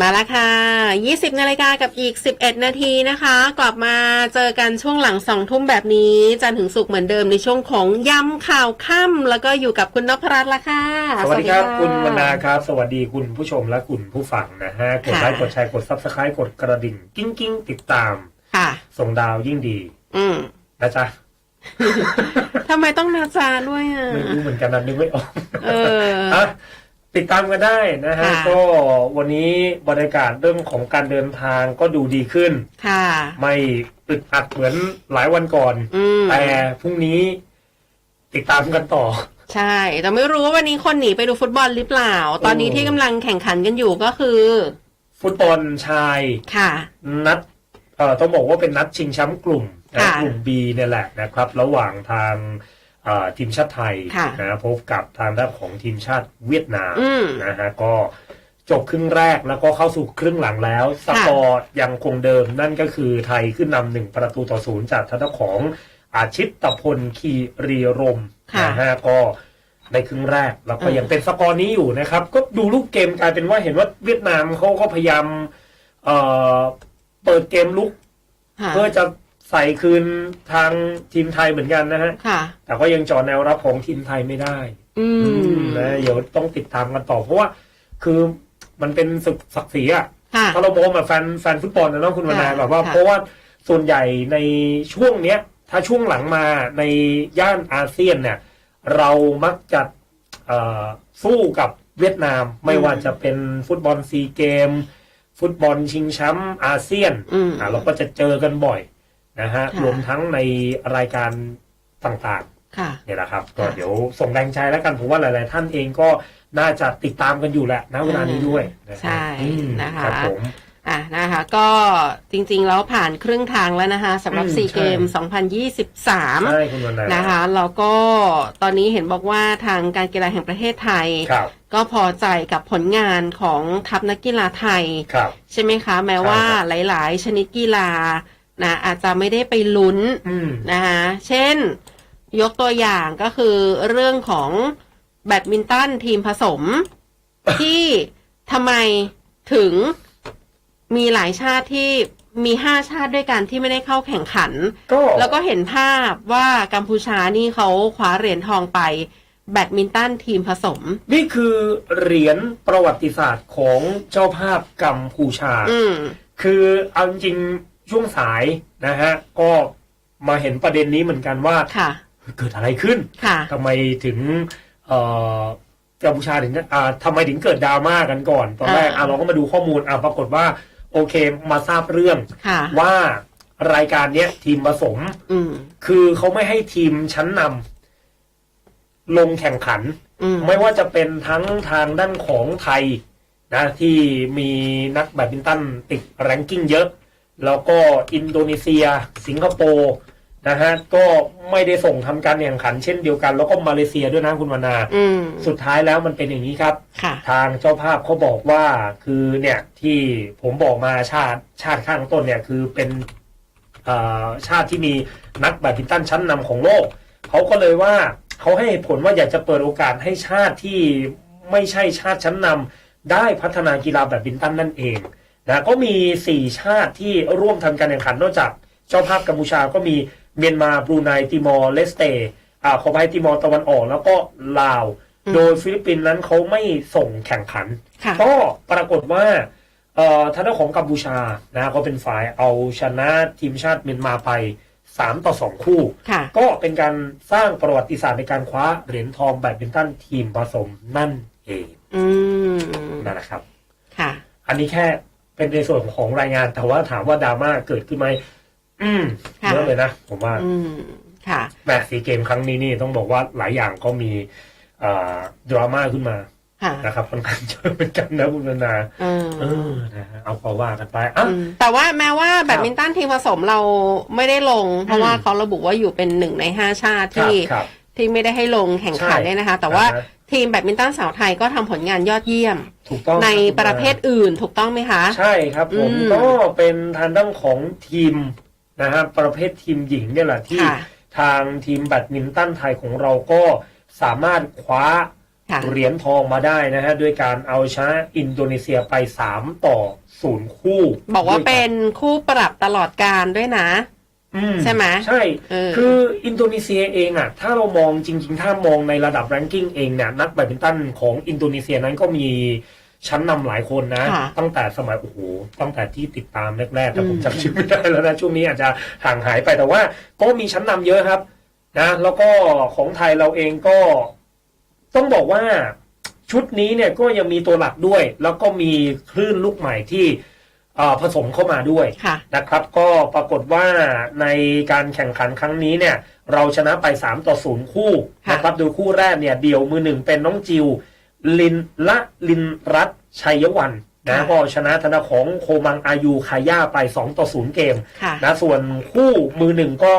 มาแล้วค่ะ 20นาฬิกากับอีก 11 นาทีนะคะ กลับมาเจอกันช่วงหลังสองทุ่มแบบนี้ จันทร์ถึงสุกร์เหมือนเดิมในช่วงของย้ำข่าวค่ำแล้วก็อยู่กับคุณนพรัตน์ละค่ะ สวัสดีครับะคุณวรรณาครับ สวัสดีคุณผู้ชมและคุณผู้ฟังนะฮะ กดไลค์ค่ะกดแชร์กดซับสไครต์กดกระดิ่ง กิ้งกิ้งติดตามค่ะ ส่งดาวยิ่งดี อืมนะจ๊ะทำไมต้องนาจาด้วยอะไม่รู้เหมือนกันนะนึกไม่ออกเอออะ ติดตามกันได้นะฮะ ค่ะ ก็วันนี้บรรยากาศเรื่องของการเดินทางก็ดูดีขึ้น ค่ะ ไม่อึดอัดเหมือนหลายวันก่อน อืม แต่พรุ่งนี้ติดตามกันต่อ ใช่ แต่ไม่รู้ว่าวันนี้คนหนีไปดูฟุตบอลหรือเปล่า ตอนนี้ที่กำลังแข่งขันกันอยู่ก็คือ ฟุตบอลชายค่ะ นัดเอ่อต้องบอกว่าเป็นนัดชิงแชมป์กลุ่มนะค่ะ กลุ่ม B เนี่ยแหละนะครับ ระหว่างทางเอ่อ ทีมชาติไทยค่ะนะพบกับทางด้านของทีมชาติเวียดนามอืมนะฮะก็จบครึ่งแรกแล้วก็เข้าสู่ครึ่งหลังแล้วสกอร์ยังคงเดิมนั่นก็คือไทยขึ้นนำหนึ่งประตูต่อศูนย์จากทางด้านของอาชิตตพลคีรีรมย์ค่ะนะฮะก็ในครึ่งแรกแล้วก็อืมยังเป็นสกอร์นี้อยู่นะครับ ก็ดูลูกเกมกลายเป็นว่าเห็นว่าเวียดนามเขาก็พยายามเอ่อเปิดเกมลุกค่ะเพื่อจะ ใส่คืนทางทีมไทยเหมือนกันนะฮะ ค่ะ แต่ก็ยังจอแนวรับของทีมไทยไม่ได้อืมนะเดี๋ยวต้องติดตามกันต่อ เพราะว่า คือมันเป็นศึกศักดิ์ศรีอะค่ะ ถ้าเรามองแบบแฟนแฟนฟุตบอลนะเน้องคุณวรรณาค่ะแบบว่า ค่ะ เพราะว่าส่วนใหญ่ในช่วงเนี้ย ถ้าช่วงหลังมาในย่านอาเซียนเนี่ย เรามักจะเอ่อสู้กับเวียดนาม ไม่ว่าจะเป็นฟุตบอลซีเกม ฟุตบอลชิงแชมป์อาเซียน อืม อ่าเราก็จะเจอกันบ่อย นะฮะค่ะรวมทั้งในรายการต่างค่ะๆเนี่ยแหละครับก็ค่ะเดี๋ยวส่งแรงใจแล้วกันผมว่าหลาย ๆ ท่านเองก็น่าจะติดตามกันอยู่แหละณเวลานี้ด้วยนะฮะใช่อืมนะคะรับผมอะนะคะก็จริงๆ แล้วผ่านครึ่งทางแล้วนะคะสำหรับอืมซีเกมใช่2023ใช่คุณวรรณานะคะแล้วก็ตอนนี้เห็นบอกว่าทางการกีฬาแห่งประเทศไทยครับก็พอใจกับผลงานของทัพนักกีฬาไทยครับใช่ไหมคะ แม้ใช่ว่าครับหลายๆ ชนิดกีฬา นะอาจจะไม่ได้ไปลุ้นอืมนะคะเช่นยกตัวอย่างก็คือเรื่องของแบดมินตันทีมผสม ที่ทำไมถึงมีหลายชาติที่มีห้าชาติด้วยกันที่ไม่ได้เข้าแข่งขัน ก็แล้วก็เห็นภาพว่ากัมพูชานี่เขาคว้าเหรียญทองไป แบดมินตันทีมผสม นี่คือเหรียญประวัติศาสตร์ของเจ้าภาพกัมพูชา อืม คือเอาจริงๆ ช่วงสายนะฮะก็มาเห็นประเด็นนี้เหมือนกันว่าค่ะ เกิดอะไรขึ้นค่ะ ทำไมถึงเอ่อกัมพูชาถึงอ่าทำไมถึงเกิดดราม่ากันก่อน ตอนแรกอ่าอะเราก็มาดูข้อมูลอะปรากฏว่า โอเคมาทราบเรื่องค่ะ ว่ารายการเนี้ยทีมผสม อืม คือเขาไม่ให้ทีมชั้นนำลงแข่งขัน อืม ไม่ว่าจะเป็นทั้งทางด้านของไทยนะที่มีนักแบดมินตันติดแรงกิ้งเยอะ แล้วก็อินโดนีเซีย สิงคโปร์นะฮะก็ไม่ได้ส่งทำการแข่งขันเช่นเดียวกัน แล้วก็มาเลเซียด้วยนะคุณวรรณาอืมสุดท้ายแล้วมันเป็นอย่างนี้ครับค่ะทางเจ้าภาพเขาบอกว่าคือเนี่ยที่ผมบอกมาชาติชาติข้างต้นเนี่ยคือเป็นเอ่อชาติที่มีนักแบดมินตันชั้นนำของโลกเขาก็เลยว่าเขาให้เหตุผลว่าอยากจะเปิดโอกาสให้ชาติที่ไม่ใช่ชาติชั้นนำได้พัฒนากีฬาแบดมินตันนั่นเอง นะก็มี 4 ชาติที่ร่วมทำการแข่งขันนอกจากเจ้าภาพกัมพูชาก็มีเมียนมาบรูไนติมอร์เลสเตอ่าขอไปติมอร์ตะวันออกแล้วก็ลาวอืมโดยฟิลิปปินส์นั้นเขาไม่ส่งแข่งขันค่ะก็ปรากฏว่าเอ่อทางด้านของกัมพูชานะก็เป็นฝ่ายเอาชนะทีมชาติเมียนมาไป 3 ต่อ 2 คู่ค่ะก็เป็นการสร้างประวัติศาสตร์ในการคว้าเหรียญทองแบดมินตันทีมผสมนั่นเองอืมนั่นแหละครับ ค่ะ อันนี้แค่ เป็นในส่วนของรายงานแต่ว่าถามว่าดราม่าเกิดขึ้นไหมอืมค่ะ เยอะเลยนะผมว่าอืมค่ะ แมตช์ซีเกมครั้งนี้นี่ต้องบอกว่าหลายอย่างก็มีเอ่อดราม่าขึ้นมาค่ะนะครับค่อนข้างเยอะเหมือนกันนะคุณนานา เออเออนะฮะเอาพอว่ากันไปอะอืมแต่ว่าแม้ว่าแบดมินตันทีมผสมเราไม่ได้ลง เพราะว่าเขาระบุว่าอยู่เป็นหนึ่งในห้าชาติครับที่ ครับ ที่ไม่ได้ให้ลงแข่งขันใช่เนี่ยนะคะ แต่ว่าอ่าฮะ ทีมแบดมินตันสาวไทยก็ทำผลงานยอดเยี่ยม ถูกต้องในคบประเภทอื่นถูกต้องไหมคะ ใช่ครับผมอืม ก็เป็นทางด้านของทีมนะฮะประเภททีมหญิงเนี่ยแหละที่ ค่ะ ทางทีมแบดมินตันไทยของเราก็สามารถคว้าค่ะ เหรียญทองมาได้นะฮะด้วยการเอาชนะอินโดนีเซียไป 3 ต่อศูนย์คู่บอกว่าด้วยเป็นคู่ปรับตลอดการด้วยนะอื ใช่ไหมใช่เออคืออินโดนีเซียเองอะ ถ้าเรามองจริง ๆ ถ้ามองในระดับแรงกิ้งเองเนี่ยนักแบดมินตันของอินโดนีเซียนั้นก็มีชั้นนำหลายคนนะค่ะตั้งแต่สมัยโอ้โหตั้งแต่ที่ติดตามแรกๆแต่ผมอืมจำชื่อไม่ได้แล้วนะช่วงนี้อาจจะห่างหายไปแต่ว่า ก็มีชั้นนำเยอะครับ นะ แล้วก็ของไทยเราเองก็ ต้องบอกว่าชุดนี้เนี่ยก็ยังมีตัวหลักด้วย แล้วก็มีคลื่นลูกใหม่ที่เอ่อ ผสมเข้ามาด้วยค่ะนะครับ ก็ปรากฏว่าในการแข่งขันครั้งนี้เนี่ย เราชนะไป 3 ต่อ 0 คู่ค่ะนะครับโดยคู่แรกเนี่ย เดี่ยวมือหนึ่งเป็นน้องจิว ลินละลินรัตน์ชัยวันนะก็ชนะธนาของโคมังอายุคาย่าไป 2 ต่อ 0 เกมค่ะนะส่วนคู่มือหนึ่งก็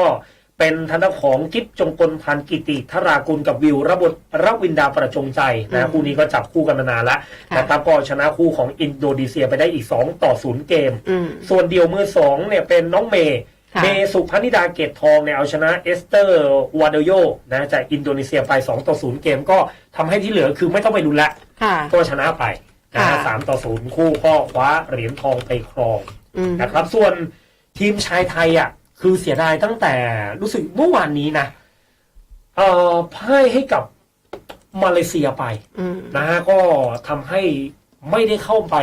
เป็นทางด้านของกิฟจงกลพันธ์กิติธรากุลกับวิวระบดรวินดาประจงใจอืนะมคู่นี้ก็จับคู่กันมานานแล้วค่ะนะครับก็ชนะคู่ของอินโดนีเซียไปได้อีก 2 ต่อ0เกมอืมส่วนเดียวมือสองเนี่ยเป็นน้องเมย์ค่ะเมย์สุพนิดาเกตทองเนี่ยเอาชนะเอสเตอร์วาเดโยนะจากอินโดนีเซียไป 2 ต่อ 0 เกมก็ทำให้ที่เหลือคือไม่ต้องไปลุ้นละค่ะก็ชนะไปนะฮะค่ะสามต่อ 0 คู่ก็คว้าเหรียญทองไปครองอืมนะครับส่วนทีมชายไทยอะ คือเสียดายตั้งแต่รู้สึกเมื่อวานนี้นะเอ่อพ่ายให้กับมาเลเซียไปอืมนะฮะก็ทำให้ไม่ได้เข้าไป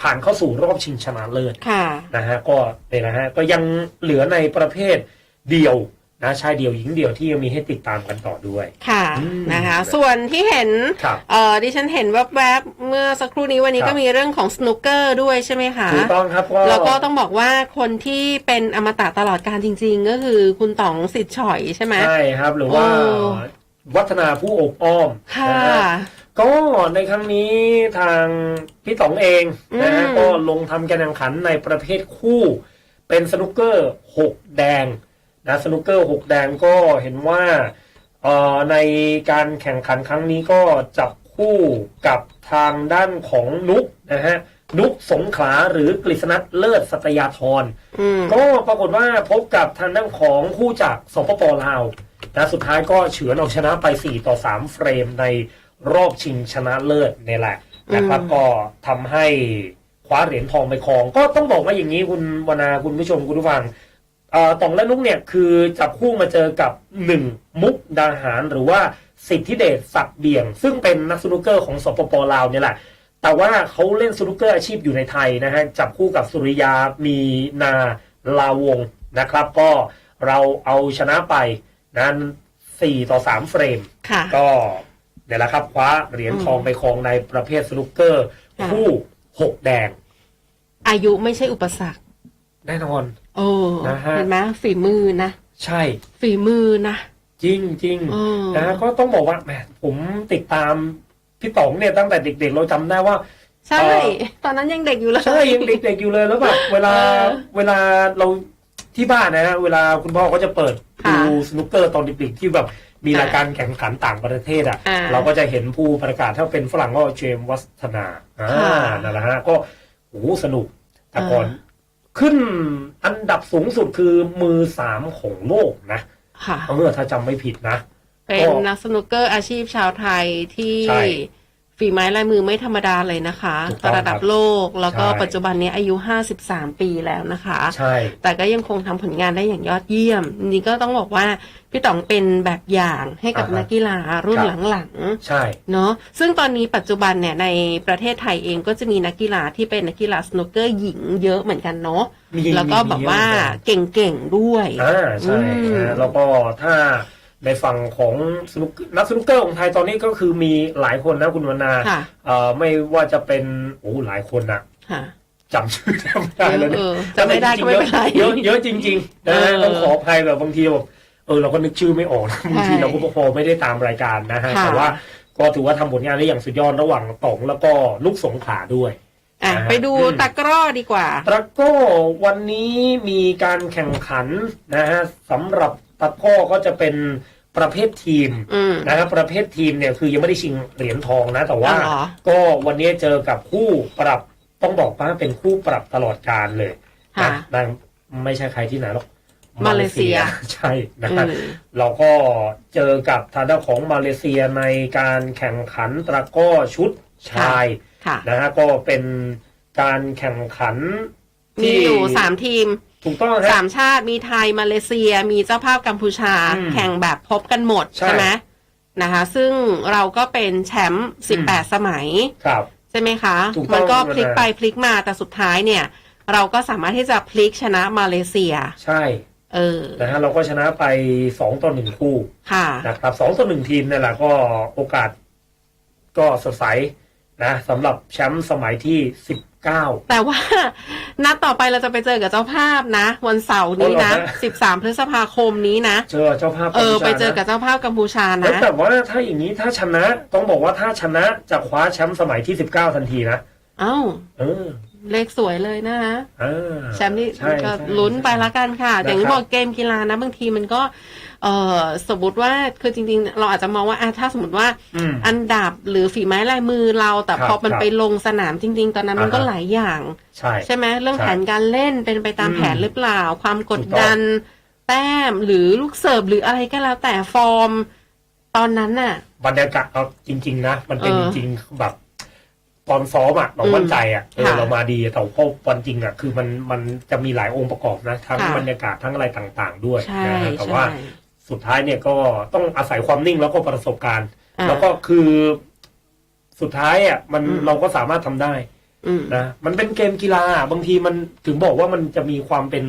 ผ่านเข้าสู่รอบชิงชนะเลิศค่ะนะฮะก็เนี่ยนะฮะก็ยังเหลือในประเภทเดี่ยว นะชายเดี่ยวหญิงเดี่ยวที่ยังมีให้ติดตามกันต่อด้วย ค่ะอืมนะคะ ส่วนที่เห็นครับ เอ่อดิฉันเห็นแวบๆเมื่อสักครู่นี้วันนี้ครับก็มีเรื่องของสนุกเกอร์ด้วยใช่ไหมคะ ถูกต้องครับก็ แล้วก็ต้องบอกว่าคนที่เป็นอมตะตลอดการจริง ๆ ก็คือคุณต๋องสิทธิ์ฉ่อยใช่ไหม ใช่ครับหรือว่าโอ้ วัฒนาผู้อบอ้อมค่ะ นะฮะก็ในครั้งนี้ทางพี่ต๋องเองนะฮะอืม ก็ลงทำการแข่งขันในประเภทคู่ เป็นสนุกเกอร์หกแดง นะสนุกเกอร์หกแดงก็เห็นว่าเอ่อในการแข่งขันครั้งนี้ก็จับคู่กับทางด้านของนุกนะฮะนุกสงขลาหรือกฤษณัทเลิศสัตยาธรอืมก็ปรากฏว่าพบกับทางด้านของคู่จากสปปลาวนะสุดท้ายก็เฉือนเอาชนะไป 4 ต่อ 3 เฟรมในรอบชิงชนะเลิศนี่แหละนะครับอืมก็ทำให้คว้าเหรียญทองไปครอง ก็ต้องบอกว่าอย่างนี้คุณวนาคุณผู้ชมคุณผู้ฟัง เอ่อตองและนุกเนี่ยคือจับคู่มาเจอกับหนึ่งมุกดาหารหรือว่าสิทธิเดชศักดิ์เบี่ยง ซึ่งเป็นนักสนุกเกอร์ของสปปลาวเนี่ยแหละ แต่ว่าเขาเล่นสนุกเกอร์อาชีพอยู่ในไทยนะฮะจับคู่กับสุริยามีนาลาวงศ์นะครับ ก็เราเอาชนะไปนั้น4ต่อ3เฟรมค่ะก็เดี๋ยวละครับคว้าเหรียญทองไปครองในประเภทสนุกเกอร์ค่ะคู่6แดง อายุไม่ใช่อุปสรรคแน่นอน โอ้นะฮะ เห็นไหมฝีมือนะใช่ ฝีมือนะจริงจริงเออนะฮะก็ต้องบอกว่าแหมผมติดตามพี่ต๋องเนี่ยตั้งแต่เด็ก ๆ เราจำได้ว่า ใช่ เอ่อ ตอนนั้นยังเด็กอยู่เลย ใช่ยังเด็กๆอยู่เลยแล้วแบบเวลาเออเวลาเราที่บ้านนะฮะเวลาคุณพ่อก็จะเปิดค่ะดูสนุกเกอร์ตอนเด็กๆที่แบบมีอ่ารรายการแข่งขันต่างประเทศอะอ่าเราก็จะเห็นผู้ประกาศถ้าเป็นฝรั่งก็เจมส์วัฒนาอ่าค่ะนั่นแหละฮะก็โอ้โหสนุกแต่ก่อนอ่า ขึ้นอันดับสูงสุดคือมือสามของโลกนะค่ะเออถ้าจำไม่ผิดนะ เป็นนักสนุกเกอร์อาชีพชาวไทยที่ใช่ ฝีไม้ลายมือไม่ธรรมดาเลยนะคะถูกต้องระดับโลก แล้วก็ใช่ ปัจจุบันนี้อายุ 53 ปีแล้วนะคะ ใช่ แต่ก็ยังคงทำผลงานได้อย่างยอดเยี่ยมนี่ก็ต้องบอกว่าพี่ต๋องเป็นแบบอย่างให้กับอ่าฮะนักกีฬารุ่นครับ หลังใช่ๆเนาะซึ่งตอนนี้ปัจจุบันเนี่ยในประเทศไทยเองก็จะมีนักกีฬาที่เป็นนักกีฬาสนุกเกอร์หญิงเยอะเหมือนกันเนาะมีแล้วก็แบบว่ามีเยอะเหมือนกัน เก่งๆด้วย อ่าใช่อืม นะแล้วก็ถ้า ในฝั่งของสนุกนักสนุกเกอร์ของไทยตอนนี้ก็คือมีหลายคนนะคุณวรรณาค่ะ เอ่อไม่ว่าจะเป็นโอ้หลายคนนะค่ะ จำชื่อจำไม่ได้แล้วเอเนี่ยอจะไม่ได้ก็ไม่เป็นไรเยอะเยอะจริงๆนะฮะเออต้องขออภัยแบบบางทีแบบเออเราก็นึกชื่อไม่ออกนะบางทีใช่เราก็พอไม่ได้ตามรายการนะฮะค่ะ แต่ว่าก็ถือว่าทำผลงานได้อย่างสุดยอดระหว่างต๋องแล้วก็ลูกสงขลาด้วย อะนะฮะ ไปดูอืมตะกร้อดีกว่า ตะกร้อวันนี้มีการแข่งขันนะฮะสำหรับ ตะกร้อก็จะเป็นประเภททีมอืมนะครับประเภททีมเนี่ยคือยังไม่ได้ชิงเหรียญทองนะ แต่ว่าอ๋อเหรอก็วันนี้เจอกับคู่ปรับต้องบอกว่าเป็นคู่ปรับตลอดการเลยค่ะนะนั่นไม่ใช่ใครที่ไหนหรอกมาเลเซียใช่นะครับเออเราก็เจอกับทางด้านของมาเลเซียในการแข่งขันตะกร้อชุดชายค่ะนะฮะก็เป็นการแข่งขันมีที่อยู่สามทีม ถูกต้องฮะสามชาติมีไทยมาเลเซีย มีเจ้าภาพกัมพูชาอืมแข่งแบบพบกันหมดใช่ ใช่ไหมนะคะ ซึ่งเราก็เป็นแชมป์สิบแปดสมัย ครับ ใช่ไหมคะ ถูกต้องมันก็ครับพลิกไปพลิกมาแต่สุดท้ายเนี่ย เราก็สามารถที่จะพลิกชนะมาเลเซีย ใช่เออนะฮะเราก็ชนะไปสองต่อหนึ่งคู่ค่ะ นะครับสองต่อหนึ่งทีมเนี่ยแหละก็โอกาสก็สดใสนะสำหรับแชมป์สมัยที่สิบ เก้า แต่ว่านัดต่อไปเราจะไปเจอกับเจ้าภาพนะ วันเสาร์นี้นะอ๋อเหรอฮะสิบสามพฤษภาคมนี้นะ เจอเจ้าภาพเออกัมพูชาไปเจอกับนะเจ้าภาพกัมพูชาแล้วนะ แต่ว่าถ้าอย่างนี้ถ้าชนะ ต้องบอกว่าถ้าชนะจะคว้าแชมป์สมัยที่สิบเก้าทันทีนะ เอ้าเออ เลขสวยเลยนะฮะอ่าแชมป์นี่ใช่ก็ใช่ลุ้นไปละกันค่ะนะครับอย่างที่บอกเกมกีฬานะบางทีมันก็ เออสมมติว่าคือจริง ๆ เราอาจจะมองว่าอะถ้าสมมติว่า อืม อันดับหรือฝีไม้ลายมือเรา แต่ครับพอมันครับไปลงสนามจริง ๆ ตอนนั้นมันก็อ่าฮะ หลายอย่าง ใช่ ใช่ไหมเรื่องใช่แผนการเล่นเป็นไปตามอืมแผนหรือเปล่า ความกดถูกต้องดัน แต้มหรือลูกเสิร์ฟหรืออะไรก็แล้วแต่ฟอร์ม ตอนนั้นน่ะ บรรยากาศเอาจริง ๆ นะ มันเป็นเอจอ ริงๆแบบ ตอนซ้อมอะเราอืมมั่นใจอะเออค่ะเรามาดีแต่พอวันจริงอะคือมันมันจะมีหลายองค์ประกอบนะทั้งค่ะบรรยากาศทั้งอะไรต่างๆ ด้วยใช่นะฮะแต่ใช่ว่าสุดท้ายเนี่ยก็ต้องอาศัยความนิ่งแล้วก็ประสบการณ์อ่าแล้วก็คือสุดท้ายอะมันอืมเราก็สามารถทำได้อืมนะมันเป็นเกมกีฬาบางทีมันถึงบอกว่ามันจะมีความเป็น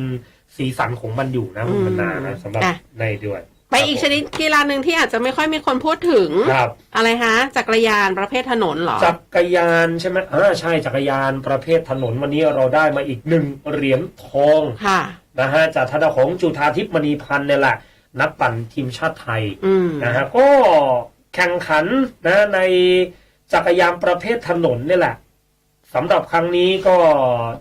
สีสันของมันอยู่นะคุณอืมบรรณานะสำหรับอะในด้วยไป อีกชนิดกีฬาหนึ่งที่อาจจะไม่ค่อยมีคนพูดถึง ครับอะไรฮะจักรยานประเภทถนนเหรอ จักรยานใช่ไหมอ่าใช่จักรยานประเภทถนนวันนี้เราได้มาอีกหนึ่งเหรียญทองค่ะนะฮะจากทางด้านของจุธาทิพย์มณีพันธ์เนี่ยแหละ นักปั่นทีมชาติไทยอืมนะฮะก็แข่งขันนะในจักรยานประเภทถนนเนี่ยแหละสำหรับครั้งนี้ก็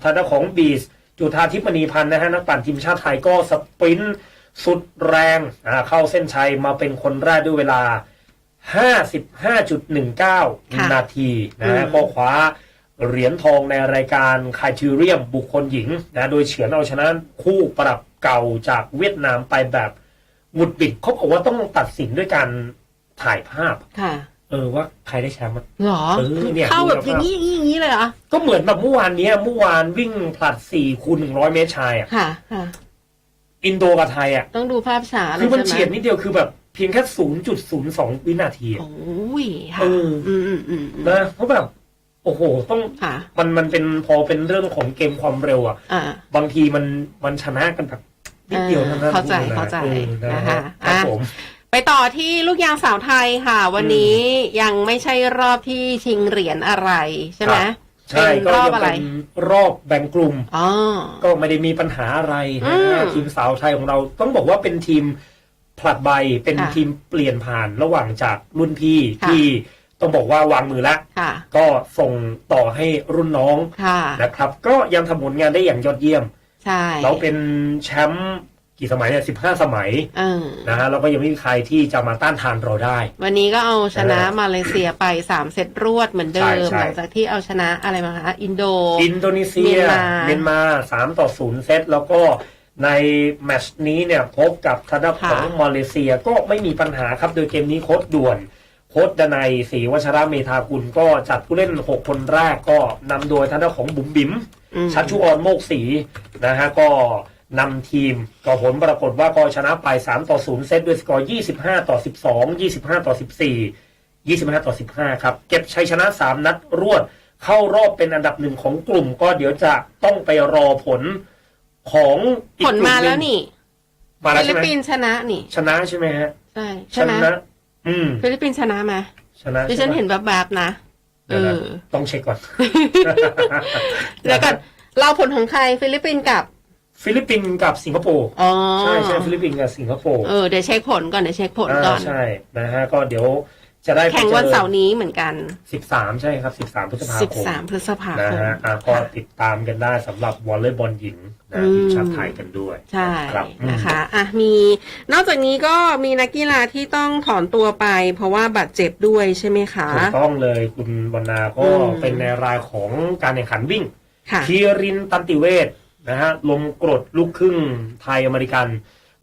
ทางด้านของบีสจุธาทิพย์มณีพันธ์นะฮะนักปั่นทีมชาติไทยก็สปรินต์ สุดแรงอ่าเข้าเส้นชัยมาเป็นคนแรกด้วยเวลา 55.19 นาทีนะฮะอืมก็คว้าเหรียญทองในรายการคายทีเรียมบุคคลหญิงนะโดยเฉือนเอาชนะคู่ปรับเก่าจากเวียดนามไปแบบหมุดบิดเขาบอกว่าต้องตัดสินด้วยการถ่ายภาพค่ะเออว่าใครได้แชมป์อะเหรอเออเนี่ยเข้าแบบดูอแล้วย่างนี้อย่างนี้อย่างนี้เลยเหรอก็เหมือนแบบเมื่อวานเนี้ยเมื่อวานวิ่งผลัดสี่คูณหนึ่งร้อยเมตรชายอะค่ะค่ะ อินโดกับไทยอะ ต้องดูภาพฉาเลคืยอมันใช่ไหมเฉียดนิดเดียวคือแบบเพียงแค่ศูนย์จุดศูนย์สองวินาทีอะโอ้ยค่ะเอออืมอืมอืมอืมนะเพราะแบบ โอ้โห ต้องค่ะมันมันเป็นพอเป็นเรื่องของเกมความเร็วอะ อ่าบางทีมันมันชนะกันแบบนิดเดียวเท่านั้นเข้าใจคุณนะเข้าใจออนะนะฮะคะครับอะผม ไปต่อที่ลูกยางสาวไทยค่ะ วันนี้ยังไม่ใช่รอบที่ชิงเหรียญอะไรใช่ไหมใช่เป็นก็รอบยังอะไรเป็นรอบแบ่งกลุ่มอ๋อก็ไม่ได้มีปัญหาอะไรนะอืมทีมสาวไทยของเราต้องบอกว่าเป็นทีมผลัดใบเป็นค่ะทีมเปลี่ยนผ่านระหว่างจากรุ่นพี่ค่ะที่ต้องบอกว่าวางมือแล้วค่ะก็ส่งต่อให้รุ่นน้องค่ะนะครับ ก็ยังทำผลงานได้อย่างยอดเยี่ยมใช่เราเป็นแชมป์ กี่สมัยเนี่ยสิบห้าสมัยเออนะฮะแล้วก็ยังไม่มีใครที่จะมาต้านทานเราได้ วันนี้ก็เอาชนะเออมาเลเซียไปสามเซตรวดเหมือนเดิมใช่ใช่หลังจากที่เอาชนะอะไรมาคะอินโด อินโดนีเซียเมียนมาเมียนมาสามต่อศูนย์เซตแล้วก็ในแมตช์นี้เนี่ยพบกับทางด้านของมาเลเซียก็ไม่มีปัญหาครับ โดยเกมนี้โค้ดด่วนโค้ดดนัยศรีวัชระเมธากุลก็จัดผู้เล่น 6 คนแรกก็นำโดยทางด้านของบุ๋มบิ๋มอืมชัชชุออนโมกศรีนะฮะก็ นำทีมก็ผลปรากฏว่าก็ชนะไป 3 ต่อ 0 เซตด้วยสกอร์ 25 ต่อ 12 25 ต่อ 14 25 ต่อ 15 ครับ เก็บชัยชนะ 3 นัดรวด เข้ารอบเป็นอันดับหนึ่งของกลุ่ม ก็เดี๋ยวจะต้องไปรอผลของอีกผลมาแล้วกงนี่มาแล้วฟิใช่ลิปไหมปินส์ชนะนี่ชนะใช่ไหมฮะใช่ชใช่ไหมนะอืมฟิลิปปินส์ชนะไหมชนะดิฉันใช่ไมเห็นแบบๆนะเอดี๋ยวนะอ ต้องเช็คก่อนเดี๋ยวก่อนเราผลของใครฟิลิปปินส์กับ ฟิลิปปินส์กับสิงคโปร์อ๋อใช่ใช่ฟิลิปปินส์กับสิงคโปร์เออเดี๋ยวเช็คผลก่อนเดี๋ยวเช็คผลก่อนอ่าใช่นะฮะก็เดี๋ยวจะได้ไปแข่งวันเสาร์นี้เหมือนกันสิบสามใช่ครับสิบสามพฤษภาคม 13 พฤษภานะคมฮะอะก็ค่ะติดตามกันได้สำหรับวอลเลย์บอลหญิงนะอืมทีมชาติไทยกันด้วย ใช่ครับอืมนะคะอะมีนอกจากนี้ก็มีนักกีฬาที่ต้องถอนตัวไป เพราะว่าบาดเจ็บด้วยใช่ไหมคะ ถูกต้องเลยคุณวรรณาก็อืมเป็นในรายของการแข่งขันวิ่งค่ะคีรินตันติเวศ นะฮะลมกรดลูกครึ่งไทยอเมริกัน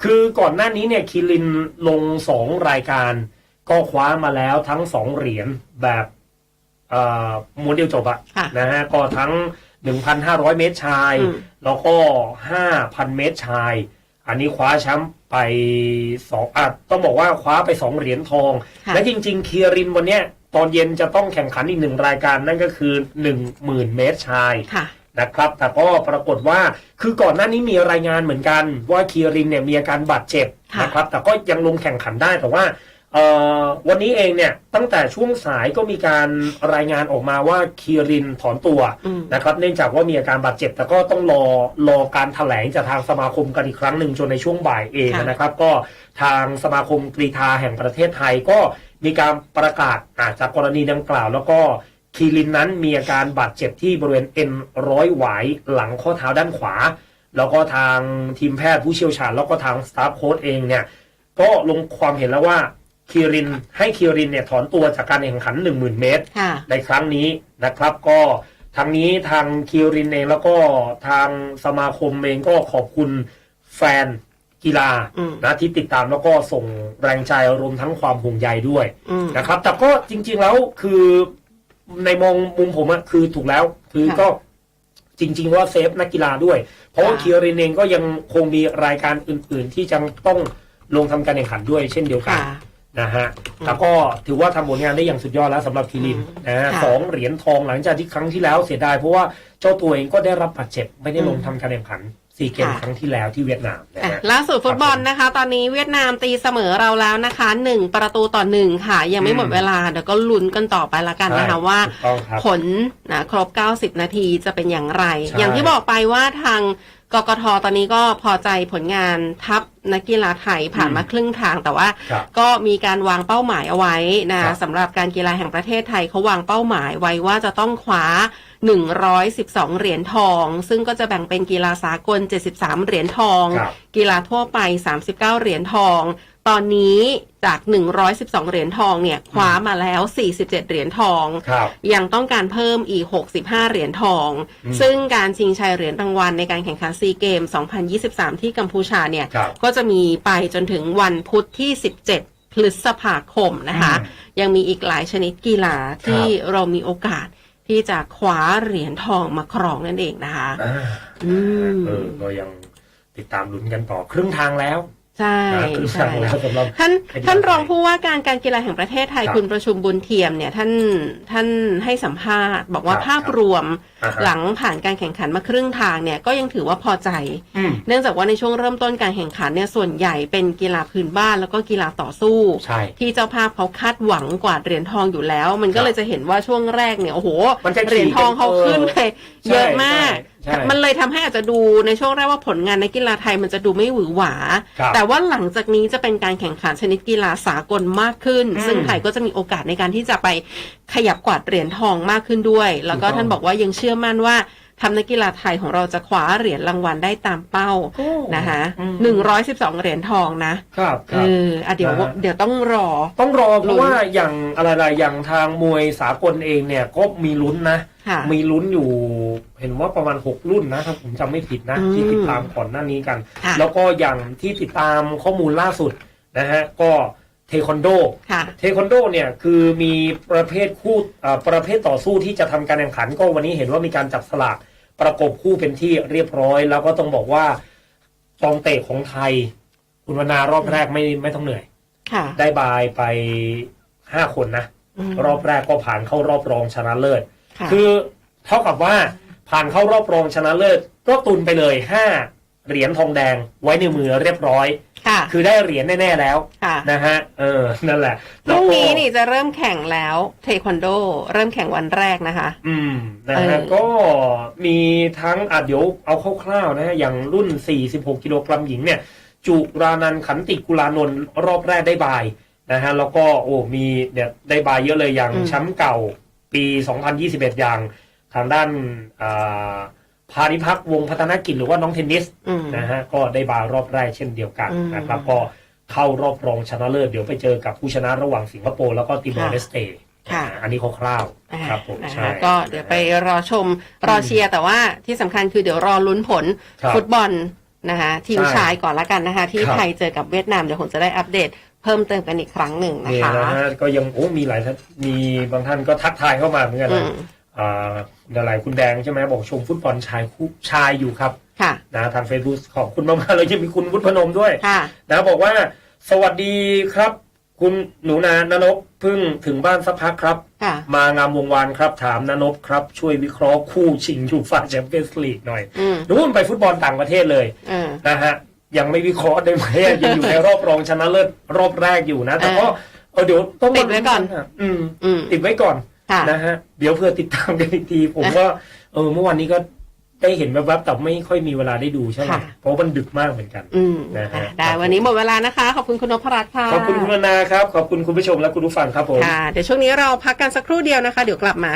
คือก่อนหน้านี้เนี่ยคิรินลงสองรายการ ก็คว้ามาแล้วทั้งสองเหรียญแบบเอ่อม้วนเดียวจบอะค่ะนะฮะก็ทั้ง 1,500 เมตรชายอืมแล้วก็ 5,000 เมตรชาย อันนี้คว้าแชมป์ไปสองอะต้องบอกว่าคว้าไปสองเหรียญทองค่ะและจริง ๆ เคียรินวันเนี้ยตอนเย็นจะต้องแข่งขันอีกหนึ่งรายการนั่นก็คือ 10,000 เมตรชายค่ะ นะครับ แต่ก็ปรากฏว่าคือก่อนหน้านี้มีรายงานเหมือนกันว่าเคียรินเนี่ยมีอาการบาดเจ็บค่ะนะครับ แต่ก็ยังลงแข่งขันได้แต่ว่าเอ่อวันนี้เองเนี่ยตั้งแต่ช่วงสายก็มีการรายงานออกมาว่าเคียรินถอนตัวอืมนะครับเนื่องจากว่ามีอาการบาดเจ็บ แต่ก็ต้องรอรอการถแถลงจากทางสมาคมกันอีกครั้งหนึ่งจนในช่วงบ่ายเองค่ะนะครับ ก็ทางสมาคมกรีธาแห่งประเทศไทยก็มีการประกาศอาจากกรณีดังกล่าว แล้วก็ คีรินนั้นมีอาการบาดเจ็บที่บริเวณเอ็นร้อยหวายหลังข้อเท้าด้านขวา แล้วก็ทางทีมแพทย์ผู้เชี่ยวชาญ แล้วก็ทางสตาฟโค้ชเองเนี่ยก็ลงความเห็นแล้วว่าคีรินให้คีรินเนี่ยถอนตัวจากการแข่งขัน 10,000 เมตรค่ะในครั้งนี้นะครับก็ทางนี้ทางคิวรินเองแล้วก็ทางสมาคมเองก็ขอบคุณแฟนกีฬาอืมนะที่ติดตามแล้วก็ส่งแรงใจรวมทั้งความห่วงใยด้วยอืมนะครับ แต่ก็จริง ๆแล้วคือ ในมองมุมผมอะคือถูกแล้ว คือค่ะก็จริง ๆ ว่าเซฟนักกีฬาด้วย เพราะว่าค่ะคิวรินเองก็ยังคงมีรายการอื่น ๆ ที่จะต้องลงทำการแข่งขันด้วยเช่นเดียวกันค่ะนะฮะแล้วก็ถือว่าทำผลงานได้อย่างสุดยอดแล้วสำหรับคีรินอืมนะฮะค่ะสองเหรียญทองหลังจากที่ครั้งที่แล้วเสียดายเพราะว่าเจ้าตัวเองก็ได้รับบาดเจ็บไม่ได้ลงอืมทำการแข่งขัน ซีเกมค่ะครั้งที่แล้วที่เวียดนามนะอะฮะล่าสุดฟุตบอลนะคะ ตอนนี้เวียดนามตีเสมอเราแล้วนะคะหนึ่งประตูต่อหนึ่งค่ะ ยังไม่หมดอืมเวลาเดี๋ยวก็ลุ้นกันต่อไปละกันนะคะใช่ว่าถูกต้องครับผลนะครบ 90 นาทีจะเป็นอย่างไรใช่อย่างที่บอกไปว่าทางกกทตอนนี้ก็พอใจผลงานทัพนักกีฬาไทยผ่านมาครึ่งทาง แต่ว่าครับก็มีการวางเป้าหมายเอาไว้นะครับสำหรับการกีฬาแห่งประเทศไทยเขาวางเป้าหมายไว้ว่าจะต้องคว้า 112 เหรียญทอง ซึ่งก็จะแบ่งเป็นกีฬาสากล 73 เหรียญทอง ครับกีฬาทั่วไป 39 เหรียญทอง ตอนนี้จาก 112 เหรียญทองเนี่ยคว้ามาแล้ว 47 เหรียญทอง ครับ ยังต้องการเพิ่มอีก 65 เหรียญทอง อืมซึ่งการชิงชัยเหรียญรางวัลในการแข่งขันซีเกม 2023 ที่กัมพูชาเนี่ย ครับก็จะมีไปจนถึงวันพุธที่ 17 พฤษภาคมนะคะอืมยังมีอีกหลายชนิดกีฬาที่เรามีโอกาส ที่จะคว้าเหรียญทองมาครองนั่นเองนะคะ อ่าอืม เออก็ยังติดตามลุ้นกันต่อครึ่งทางแล้ว ใช่นะครึ่งใช่ทางแล้วสำหรับท่านเป็นท่านยังไงรองผู้ว่าการการกีฬาแห่งประเทศไทยครับคุณประชุมบุญเทียมเนี่ยท่านท่านให้สัมภาษณ์ บอกว่าครับภาพรวมอ่าฮะหลังผ่านการแข่งขันมาครึ่งทางเนี่ยก็ยังถือว่าพอใจอืมเนื่องจากว่าในช่วงเริ่มต้นการแข่งขันเนี่ยส่วนใหญ่เป็นกีฬาพื้นบ้านแล้วก็กีฬาต่อสู้ใช่ที่เจ้าภาพเขาคาดหวังกว่าดเหรียญทองอยู่แล้ว มันก็เลยจะเห็นว่าช่วงแรกเนี่ยโอ้โหมันจะเหรียญทองเขาขึ้นไปใช่เยอะมาก ใช่ใช่ มันเลยทำให้อาจจะดูในช่วงแรกว่าผลงานในกีฬาไทยมันจะดูไม่หวือหวา ครับ แต่ว่าหลังจากนี้จะเป็นการแข่งขันชนิดกีฬาสากลมากขึ้น อืมซึ่งไทยก็จะมีโอกาสในการที่จะไปขยับกวาดเหรียญทองมากขึ้นด้วย แล้วก็ถูกต้อง ท่านบอกว่ายังเชื่อมั่นว่าทำนักกีฬาไทยของเราจะคว้าเหรียญรางวัลได้ตามเป้านะคะอืมหนึ่งร้อยสิบสองเหรียญทองนะครับคเอรับ ออะเดี๋ยวนะฮะ เดี๋ยวต้องรอ ต้องรอเพลุ้ราะนว่าอย่างอะไรๆอย่างทางมวยสากลเองเนี่ยก็มีลุ้นนะ ค่ะ มีลุ้นอยู่ เห็นว่าประมาณ6รุ่นนะถ้าผมจำไม่ผิดนะ อืมที่ติดตามก่อนหน้านี้กัน ค่ะแล้วก็อย่างที่ติดตามข้อมูลล่าสุดนะฮะก็เทควันโด ค่ะ เทควันโดเนี่ยคือมีประเภทคู่อ่าประเภทต่อสู้ที่จะทำการแข่งขันก็วันนี้เห็นว่ามีการจับสลากประกบคู่เป็นที่เรียบร้อย แล้วก็ต้องบอกว่าจองเตะของไทย คุณวรรณารอบแรกไม่ไม่ต้องเหนื่อย ค่ะได้บายไปห้าคนนะมรอบแรกก็ผ่านเข้ารอบรองชนะเลิศ ค่ะ คือเท่ากับว่าผ่านเข้ารอบรองชนะเลิศก็ตุนไปเลยห้าเหรียญทองแดงไว้ในมือเรียบร้อย ค่ะ คือได้เหรียญแน่ๆแล้วค่ะนะฮะเออนั่นแหละพแล้วรุ่งก็นี้นี่จะเริ่มแข่งแล้วเทควันโด เริ่มแข่งวันแรกนะคะ อืมนะเอฮะอก็มีทั้งอะเดี๋ยวเอาคร่าวๆนะฮะอย่างรุ่น 46 กิโลกรัมหญิงเนี่ย จุรานันท์ขันติกุลานนท์รอบแรกได้บายนะฮะแล้วก็โอ้มีเนี่ยได้บายเยอะเลยอย่างอืม แชมป์เก่า ปี 2021 อย่างทางด้านอ่าพานิพักษ์วงศ์พัฒนกิจหรือว่าน้องเทนนิสอืมนะฮะก็ได้บายรอบแรกเช่นเดียวกันอืมนะครับก็เข้ารอบรองชนะเลิศเดี๋ยวไปเจอกับผู้ชนะระหว่างสิงคโปร์แล้วก็ติมอร์เลสเตค่ะอ่าอันนี้คร่าวๆอ่าครับผมนะใช่คะก็เดี๋ยวไปรอชมรอเชียร์แต่ว่าที่สำคัญคือเดี๋ยวรอลุ้นผลครับฟุตบอลนะคะทีมใช่ชายก่อนละกันนะคะ ที่ครับไทยเจอกับเวียดนามเดี๋ยวผมจะได้อัปเดต เพิ่มเติมกันอีกครั้งหนึ่งนะนี่คะนะฮะก็ยังโอ้มีหลายท่านมีบางท่านก็ทักทายเข้ามาเหมือนกันอืนะมอ่าเดี๋ยวหลายคุณแดงใช่ไหมบอกชมฟุตบอลชายคู่ชายอยู่ครับค่ะ นะทางเฟซบุ๊กขอบคุณมากๆเลยยังมีคุณวุฒิพนมด้วย ค่ะ นะบอกว่าสวัสดีครับ คุณหนูนานนกเพิ่งถึงบ้านสักพักครับ ค่ะ มางามวงวานครับถามนนกครับ ช่วยวิเคราะห์คู่ชิงยูฟ่าแชมเปี้ยนส์ลีกหน่อยอืมนู่นไปฟุตบอลต่างประเทศเลยเออ นะฮะ ยังไม่วิเคราะห์ได้ไหมยังอยู่ในรอบรองชนะเลิศรอบแรกอยู่นะ แต่ก็เออเดี๋ยวต้องติดไว้ก่อนะอืมอืมติดไว้ก่อนค่ะนะฮะเดี๋ยวเพื่อติดตามกันอีกที ผมก็เออเมื่อวานนี้ก็ได้เห็นแวบๆแต่ไม่ค่อยมีเวลาได้ดูใช่ไหมค่ะเพราะมันดึกมากเหมือนกันอืมนะฮะอะได้วันนี้หมดเวลานะคะ ขอบคุณคุณนพรัตน์ค่ะ ขอบคุณคุณนาครับ ขอบคุณคุณผู้ชมและคุณผู้ฟังครับผมค่ะเดี๋ยวช่วงนี้เราพักกันสักครู่เดียวนะคะ เดี๋ยวกลับมา